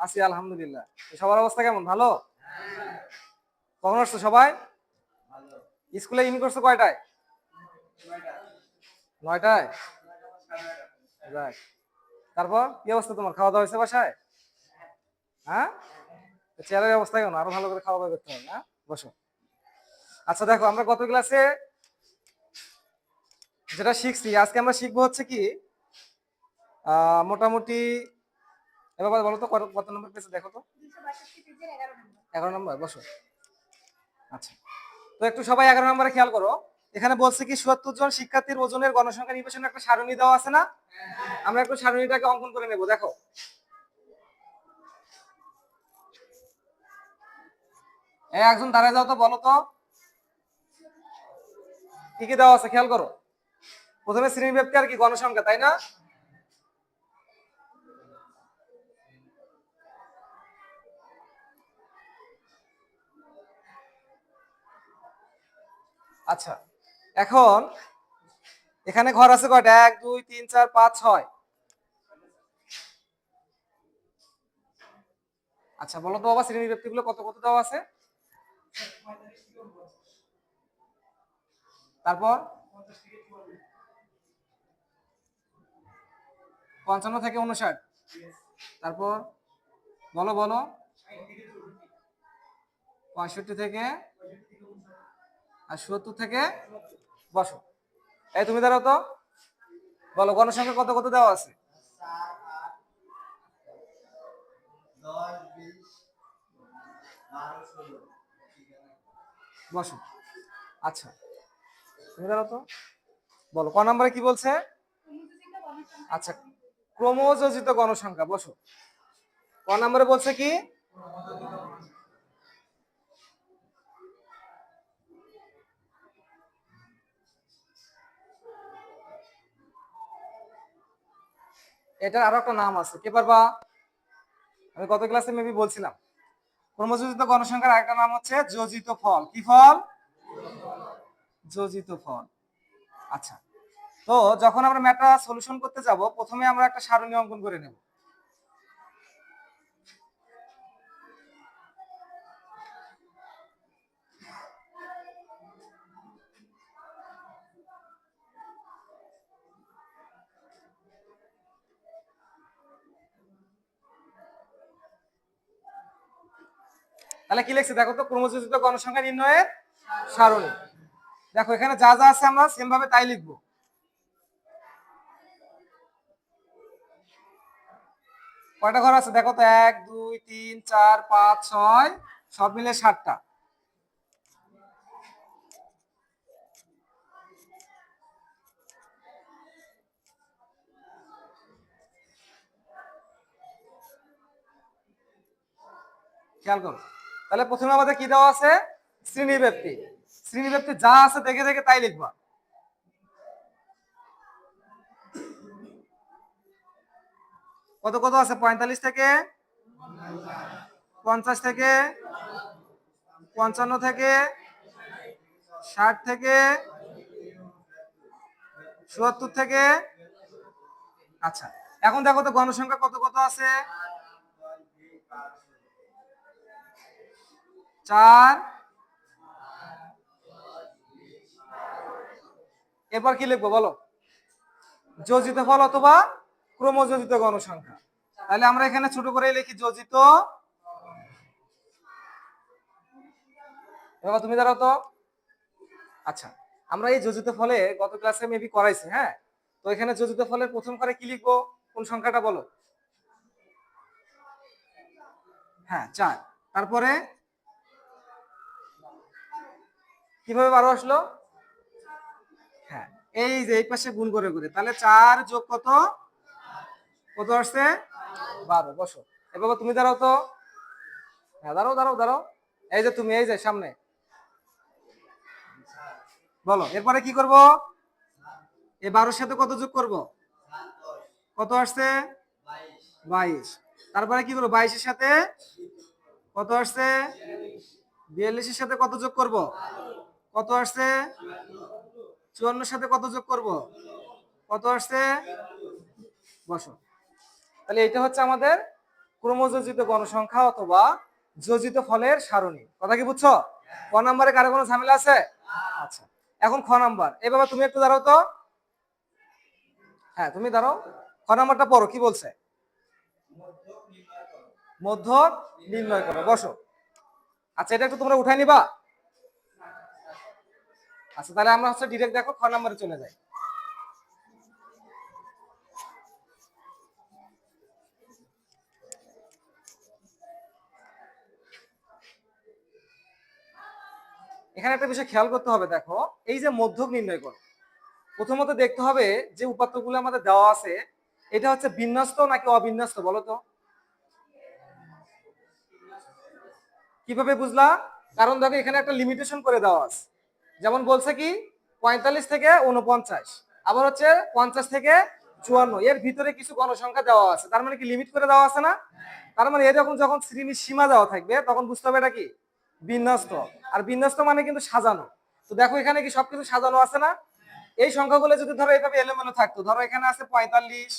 আছি, আলহামদুলিল্লাহ। সবার অবস্থা কেমন? ভালো? কখন আসছো সবাই? স্কুলে ইন করছ কয়টায়? নয়টায়? যাক। তারপর? কি অবস্থা তোমার? খাওয়া দাওয়া হয়েছে বাসায়? হ্যাঁ? চেয়ারের অবস্থা কেমন? আরও ভালো করে খাওয়া দাওয়া করতে হবে হ্যাঁ বসো। আচ্ছা দেখো, আমরা গত ক্লাসে যেটা শিখছি, আজকে আমরা শিখব হচ্ছে কি মোটামুটি, এবার বলো তো, কত- নম্বর পেয়েছে দেখো তো। এগারো নম্বর বসো। আচ্ছা। তো একটু সবাই এগারো নম্বরে খেয়াল করো। এখানে বলছে কি, সত্তর জন শিক্ষার্থীর ওজনের গণসংখ্যা নির্বাচনে একটা সারণী দেওয়া আছে না? আমরা একটু সারণীটাকে অঙ্কন করে নেব, দেখো। একজন দাঁড়ায় যাও তো, বলো তো। কি কি দেওয়া আছে, খেয়াল করো। প্রথমে শ্রেণি ব্যক্তি আর কি, গণসংখ্যা, তাই না? আচ্ছা এখন এখানে ঘর আছে কয়টা? এক, দুই, তিন, চার, পাঁচ, ছয়। আচ্ছা বলো তো বাবা শ্রেণি ব্যক্তিগুলো কত কত দেওয়া আছে? তারপর? পঞ্চান্ন থেকে উনষাট তারপর? বলো বলো। পঁয়ষট্টি থেকে আর সত্তর থেকে বসো। এই তুমি দাঁড়াও তো। বলো, গণসংখ্যা কত কত দেওয়া আছে? বসো। আচ্ছা তুমি দাঁড়াও তো। বলো, ক নম্বরে কি বলছে? আচ্ছা ক্রমযোজিত গণসংখ্যা, বসো। ক নম্বরে বলছে কি? এটার আরও একটা নাম আছে। কে পারবা আমি গত ক্লাসে মেবি বলছিলাম। ক্রমযোজিত গণসংখ্যার আরেকটা নাম হচ্ছে যোজিত ফল। কি ফল? যোজিত ফল। আচ্ছা। তো যখন আমরা ম্যাটটা সলিউশন করতে যাব, প্রথমে আমরা একটা সারণী অঙ্কন করে নেব। তাহলে কি লিখছে? দেখো তো, ক্রমযোজিত গণসংখ্যা নির্ণয়ের সারণী। দেখো, এখানে যা যা আছে আমরা সেম ভাবে তাই লিখব। কয়টা ঘর আছে? দেখো তো, এক, দুই, তিন, চার, পাঁচ, ছয়, সব মিলে ষাটটা। খেয়াল করো। তাহলে প্রথমে আমাদের কি দেওয়া আছে? শ্রেণি ব্যক্তি শ্রেণি ব্যক্তি যা আছে দেখে দেখে তাই লিখবা। কত কত আছে? পঁয়তাল্লিশ থেকে? পঞ্চাশ থেকে? পঞ্চান্ন থেকে? ষাট থেকে? চুয়াত্তর থেকে? আচ্ছা এখন দেখো তো গণসংখ্যা কত কত আছে? চার। এরপর কি লিখব বলো? যোজিত ফল অথবা ক্রমযোজিত গণসংখ্যা। তাহলে আমরা এখানে ছোট করে লিখি যোজিত। তুমি দাঁড়াও তো। আচ্ছা আমরা এই যোজিত ফলে গত ক্লাসে মেবি করাইছি হ্যাঁ? তো এখানে যোজিত ফলের প্রথম করে কি লিখব? কোন সংখ্যাটা বলো? হ্যাঁ চার। তারপরে কীভাবে বারো আসলো? হ্যাঁ এই যে এই পাশে গুণ করে করে তাহলে চার যোগ কত? কত আসছে? বারো, বসো। এবার তুমি দাঁড়াও তো। হ্যাঁ দাঁড়াও দাঁড়াও দাঁড়াও। এই যে তুমি, এই যে সামনে। বলো, এরপরে কি করব? এই বারোর সাথে কত যোগ করব? কত আসছে? বাইশ। তারপরে কি করব বাইশের সাথে কত আসছে? বিয়াল্লিশের সাথে কত যোগ করব? কত আসছে? চুয়ান্নর সাথে কত যোগ করব? কত আসছে? বসো। তাহলে এটা হচ্ছে আমাদের ক্রমযোজিত গণসংখ্যা অথবা যোজিত ফলের সারণী। কথা কি বুঝছ? ক নাম্বারে কারও কোনো ঝামেলা আছে? আচ্ছা এখন খ নাম্বার। এই বাবা, তুমি একটু দাঁড়াও তো। হ্যাঁ তুমি দাঁড়াও। খ নাম্বারটা পড়ো, কি বলছে? মধ্য নির্ণয় করো। বসো। আচ্ছা এটা একটু তোমরা উঠাই নিবা। আচ্ছা তাহলে আমরা হচ্ছে ডিরেক্ট দেখো, খ নাম্বারে চলে যাই। এখানে একটা বিষয় খেয়াল করতে হবে, দেখো, এই যে মধ্যক নির্ণয় করো, প্রথমত দেখতে হবে যে উপাত্তগুলো আমাদের দেওয়া আছে, এটা হচ্ছে বিন্যস্ত নাকি অবিন্যস্ত, বলো তো। কীভাবে বুঝলা? কারণ দেখো, এখানে একটা লিমিটেশন করে দেওয়া আছে। যেমন বলছে কি, পঁয়তাল্লিশ থেকে উনপঞ্চাশ আবার হচ্ছে পঞ্চাশ থেকে চুয়ান্ন, এর ভিতরে কিছু গণসংখ্যা দেওয়া আছে। তার মানে কি লিমিট করে দেওয়া আছে না? তার মানে এরকম যখন শ্রেণির সীমা দেওয়া থাকবে, তখন বুঝতে হবে এটা কি? বিন্যস্ত। আর বিন্যস্ত মানে কিন্তু সাজানো। তো দেখো এখানে কি সবকিছু সাজানো আছে না? এই সংখ্যাগুলো যদি ধরো এইভাবে এলোমেলো থাকতো, ধরো এখানে আছে পঁয়তাল্লিশ,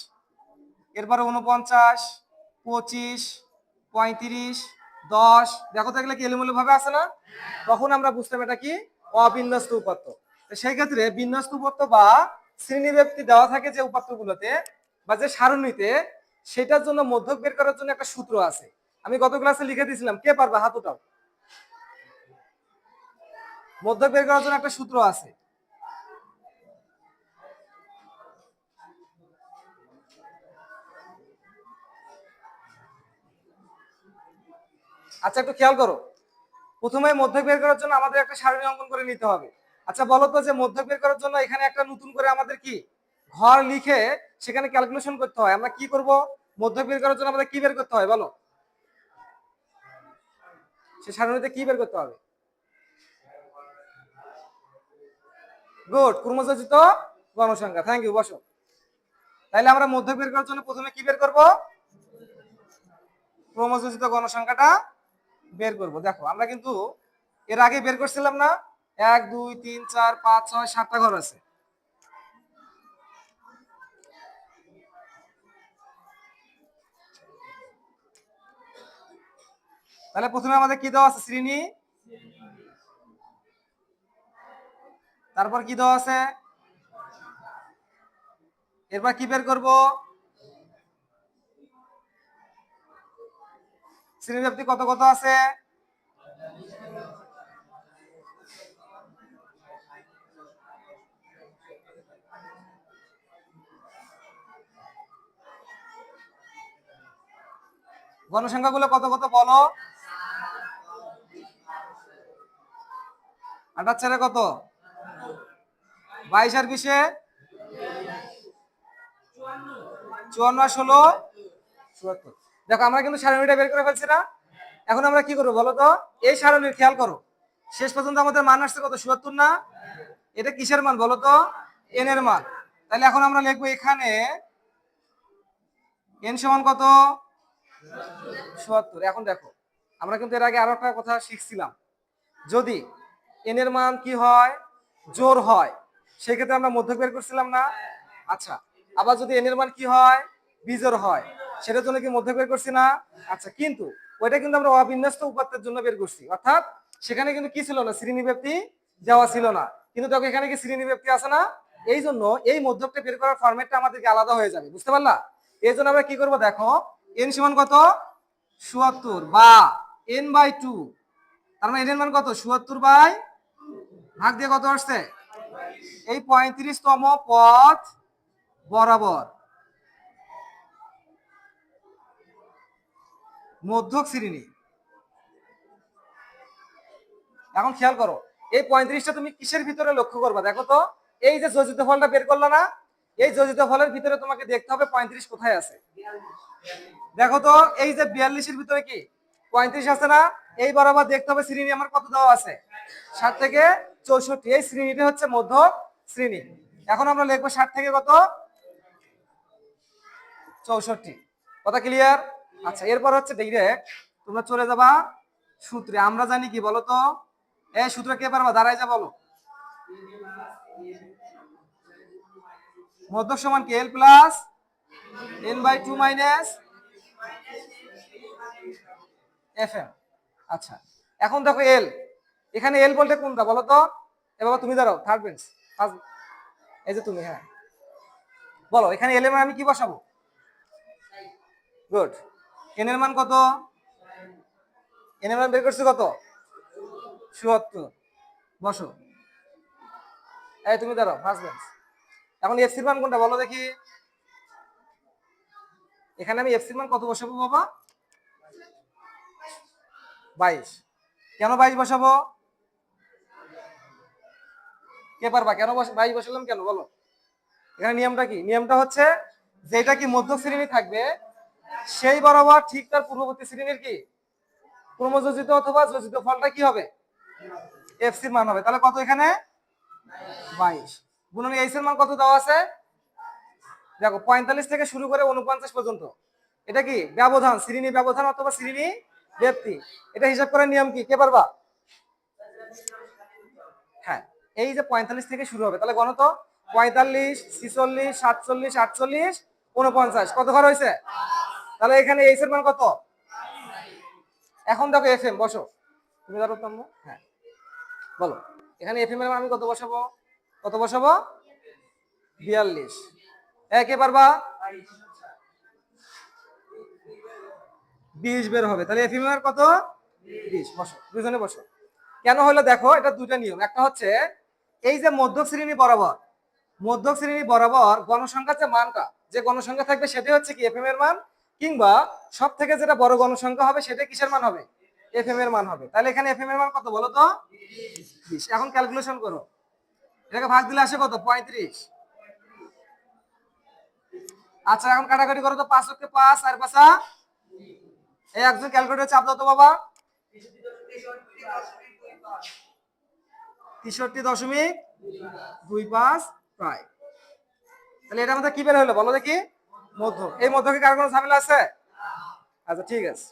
এরপরে উনপঞ্চাশ পঁচিশ, পঁয়ত্রিশ, দশ, দেখো থাকলে কি এলোমেলো ভাবে আছে না? তখন আমরা বুঝতাম এটা কি? অবিন্যস্ত উপাত্ত। তো সেই ক্ষেত্রে বিন্যস্ত উপাত্ত বা শ্রেণীব্যক্তি দেওয়া থাকে যে উপাত্তগুলোতে বা যে সারণীতে, সেটার জন্য মধ্যক বের করার জন্য একটা সূত্র আছে। আমি গত ক্লাসে লিখে দিয়েছিলাম, কে পারবে হাত উঠাও? মধ্যক বের করার জন্য একটা সূত্র আছে। আচ্ছা একটু খেয়াল করো। প্রথমে মধ্যক বের করার জন্য আমাদের একটা সারণী অঙ্কন করে নিতে হবে। আচ্ছা বলো তো যে মধ্যক বের করার জন্য এখানে একটা নতুন করে আমাদের কি? ঘর লিখে সেখানে ক্যালকুলেশন করতে হয়। আমরা কি করব? মধ্যক বের করার জন্য আমাদের কি বের করতে হয়? বলো। সে সারণীতে কি বের করতে হবে? গুড ক্রমযোজিত গণসংখ্যা। থ্যাংক ইউ বসো। তাইলে আমরা মধ্যক বের করার জন্য প্রথমে কি বের করব? ক্রমযোজিত গণসংখ্যাটা বের করব। দেখো, আমরা কিন্তু এর আগে বের করছিলাম না। এক, দুই, তিন, চার, পাঁচ, ছয়, সাতটা ঘর আছে। তাহলে প্রথমে আমাদের কি দেওয়া আছে, শ্রেণি? তারপর কি দেওয়া আছে? এরপর কি বের করব? শ্রেণীব্যাপ্তি কত কত আছে? গণসংখ্যাগুলো কত কত বলো? আঠাশ চারে কত? বাইশ আর বিশে চুয়ান্ন। ষোলো? চুয়াত্তর। দেখো, আমরা কিন্তু সারণীটা বের করে ফেলছি না। এখন আমরা কি করব বলো তো? এই সারণীর খেয়াল করো। শেষ পর্যন্ত আমাদের মান আসছে কত? চুয়াত্তর না? এটা কিসের মান বলো তো? এন এর মান। তাহলে এখন আমরা লিখব এখানে এন সমান কত? চুয়াত্তর। এখন দেখো, আমরা কিন্তু এর আগে আরও একটা কথা শিখছিলাম। যদি এন এর মান কি হয়? জোর হয়। সেক্ষেত্রে আমরা মধ্যক বের করছিলাম না। আচ্ছা আবার যদি এন এর মান কি হয়? বিজোর হয়। সেটার জন্য কি মধ্যক বের করছি না? আচ্ছা কিন্তু ওইটা কিন্তু আমরা অবিন্যস্ত উপাত্তের জন্য বের করছি। অর্থাৎ সেখানে কিন্তু কি ছিল না? শ্রেণি ব্যক্তি যাওয়া ছিল না। কিন্তু দেখো, এখানে কি শ্রেণি ব্যক্তি আছে না? এই জন্য এই মধ্যকটা বের করার ফরম্যাটটা আমাদেরকে আলাদা হয়ে যাবে। বুঝতে পারলা? এই জন্য আমরা কি করব দেখো এন সমান কত? চুয়াত্তর বা এন বাই টু তার মানে এন মান কত? চুয়াত্তর বাই ভাগ দিয়ে কত আসছে? এই পঁয়ত্রিশতম পথ বরাবর। মধ্যক শ্রেণি। এখন খেয়াল করো, এই পঁয়ত্রিশটা তুমি কিসের ভিতরে লক্ষ্য করবা? দেখো তো, এই যে যোজিত ফলটা বের করল না, এই যোজিত ফলের ভিতরে তোমাকে দেখতে হবে পঁয়ত্রিশ কোথায় আছে। দেখো তো, এই যে বিয়াল্লিশের ভিতরে কি? পঁয়ত্রিশ আছে না? এই বরাবর দেখতে হবে শ্রেণি আমার কত দেওয়া আছে। ষাট থেকে চৌষট্টি, এই শ্রেণীটা হচ্ছে মধ্য শ্রেণি। এখন আমরা লিখব ষাট থেকে কত? চৌষট্টি। কথা ক্লিয়ার আচ্ছা এরপর হচ্ছে ডিরেক্ট তোমরা চলে যাবা সূত্রে। আমরা জানি কি বলো তো এই সূত্র কে পারবা? দাঁড়াই যা, বলো। মধ্যক সমান কি? L plus N by two minus F M আচ্ছা এখন দেখো এল এখানে এল বলতে কোনটা বলো তো? এ বাবা, তুমি দাঁড়াও থার্ড বেঞ্চ এই যে তুমি হ্যাঁ। বলো, এখানে এল এর মান আমি কি বসাবো? গুড এন এর মান কত? এন এর মান বের করছি কত? চুয়াত্তর। বসো। এই তুমি দাঁড়াও ফার্স্ট বেঞ্চ এখন এফ সির মান কোনটা বলো দেখি। এখানে আমি এফ সির মান কত বসাবো বাবা? বাইশ। কেন বাইশ বসাবো? কে পারবা? কেন বাইশ বসালাম কেন? বলো। এখানে নিয়মটা কি? নিয়মটা হচ্ছে যেটা কি মধ্য শ্রেণি থাকবে সেই বরাবর ঠিক তার পূর্ববর্তী শ্রেণির কি? ক্রমযোজিত অথবা যোজিত ফলটা কি হবে? এফ সির মান হবে। তাহলে কত এখানে? বাইশ। গুণন এইচ এর মান কত দেওয়া আছে? দেখো, পঁয়তাল্লিশ থেকে শুরু করে উনপঞ্চাশ পর্যন্ত। এটা কি? ব্যবধান, শ্রেণি ব্যবধান অথবা শ্রেণি ব্যক্তি। এটা হিসাব করার নিয়ম কি? কে পারবা? হ্যাঁ এই যে পঁয়তাল্লিশ থেকে শুরু হবে, তাহলে গণত পঁয়তাল্লিশ, ছিচল্লিশ, সাতচল্লিশ, আটচল্লিশ উনপঞ্চাশ কত ঘর হয়েছে? তাহলে এখানে এইচ এর মান কত? এখন দেখো এফ এম বসো। তুমি ধরো তম্ব হ্যাঁ। বলো। এখানে এফ এম এর মান আমি কত বসাবো? কত বসাবো? বিয়াল্লিশ। একে পারবা? বিশ বের হবে। তাহলে এফ এম এর কত? বিশ। বসো। দুজনে বসো। কেন হলো দেখো, এটা দুটা নিয়ম। একটা হচ্ছে, এই যে মধ্যক শ্রেণি বরাবর, মধ্যক শ্রেণি বরাবর গণসংখ্যার যে মানটা, যে গণসংখ্যা থাকবে সেটাই হচ্ছে কি এফ এম এর মান? কিংবা সব থেকে যেটা বড় গণসংখ্যা হবে সেটা কিসের মান হবে? এফএম এর মান হবে। তাহলে এখানে এফএম এর মান কত বলো তো? এখন ক্যালকুলেশন করো। এটাকে ভাগ দিলে আসে কত? পঁয়ত্রিশ। আচ্ছা এখন কাটাকাটি করো তো পাঁচ হচ্ছে পাঁচ আর পাঁচা এই একজন ক্যালকুলেটর চাপ দাও তো বাবা। তেষট্টি দশমিক দুই পাঁচ। প্রায়। তাহলে এটা আমাদের কি বের হলো? বলো দেখি। মধ্য এই মধ্যকে কার কোনো ঝামেলা আছে? আচ্ছা ঠিক আছে।